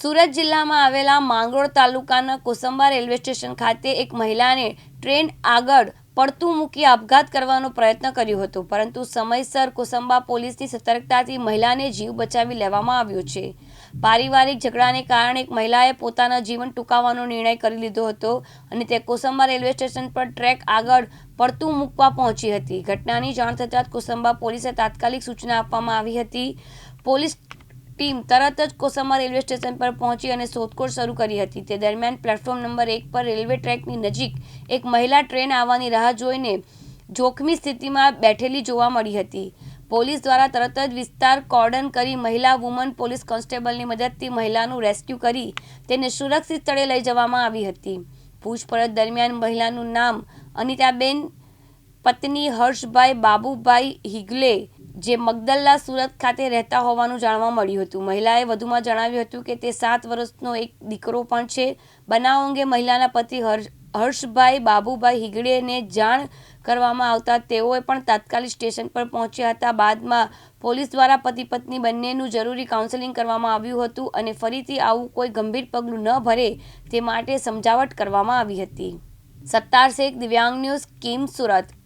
સુરત જિલ્લામાં આવેલા માંગરોળ તાલુકાના કોસંબા રેલવે સ્ટેશન ખાતે એક મહિલાને ટ્રેન આગળ પડતું મૂકી આપઘાત કરવાનો પ્રયત્ન કર્યો હતો. પરંતુ સમયસર કોસંબા પોલીસની સતર્કતાથી મહિલાને જીવ બચાવી લેવામાં આવ્યો છે. પારિવારિક ઝઘડાને કારણે એક મહિલાએ પોતાના જીવન ટૂંકાવવાનો નિર્ણય કરી લીધો હતો અને તે કોસંબા રેલવે સ્ટેશન પર ટ્રેક આગળ પડતું મૂકવા પહોંચી હતી. ઘટનાની જાણ થતાં જ કોસંબા પોલીસે તાત્કાલિક સૂચના આપવામાં આવી હતી. પોલીસ ટીમ તરત જ કોસંબા રેલવે સ્ટેશન પર પહોંચી અને શોધખોળ શરૂ કરી હતી. તે દરમિયાન પ્લેટફોર્મ નંબર એક પર રેલવે ટ્રેકની નજીક એક મહિલા ટ્રેન આવવાની રાહ જોઈને જોખમી સ્થિતિમાં બેઠેલી જોવા મળી હતી. પોલીસ દ્વારા તરત જ વિસ્તાર કોર્ડન કરી મહિલા, વુમન, પોલીસ કોન્સ્ટેબલની મદદથી મહિલાનું રેસ્ક્યુ કરી તેને સુરક્ષિત સ્થળે લઈ જવામાં આવી હતી. પૂછપરછ દરમિયાન મહિલાનું નામ અનિતાબેન, પત્ની હર્ષભાઈ, બાબુભાઈ હિગલે જે મગદલ્લા સુરત ખાતે રહેતા હોવાનું જાણવા મળ્યું હતું. મહિલાએ વધુમાં જણાવ્યું હતું કે તે સાત વર્ષનો એક દીકરો પણ છે. બનાવ અંગે મહિલાના પતિ હર્ષ, હર્ષભાઈ બાબુભાઈ હિગડેને જાણ કરવામાં આવતા તેઓએ પણ તાત્કાલિક સ્ટેશન પર પહોંચ્યા હતા. બાદમાં પોલીસ દ્વારા પતિ પત્ની બંનેનું જરૂરી કાઉન્સેલિંગ કરવામાં આવ્યું હતું અને ફરીથી આવું કોઈ ગંભીર પગલું ન ભરે તે માટે સમજાવટ કરવામાં આવી હતી. સત્તાર શેખ, દિવ્યાંગ ન્યૂઝ, કિમ સુરત.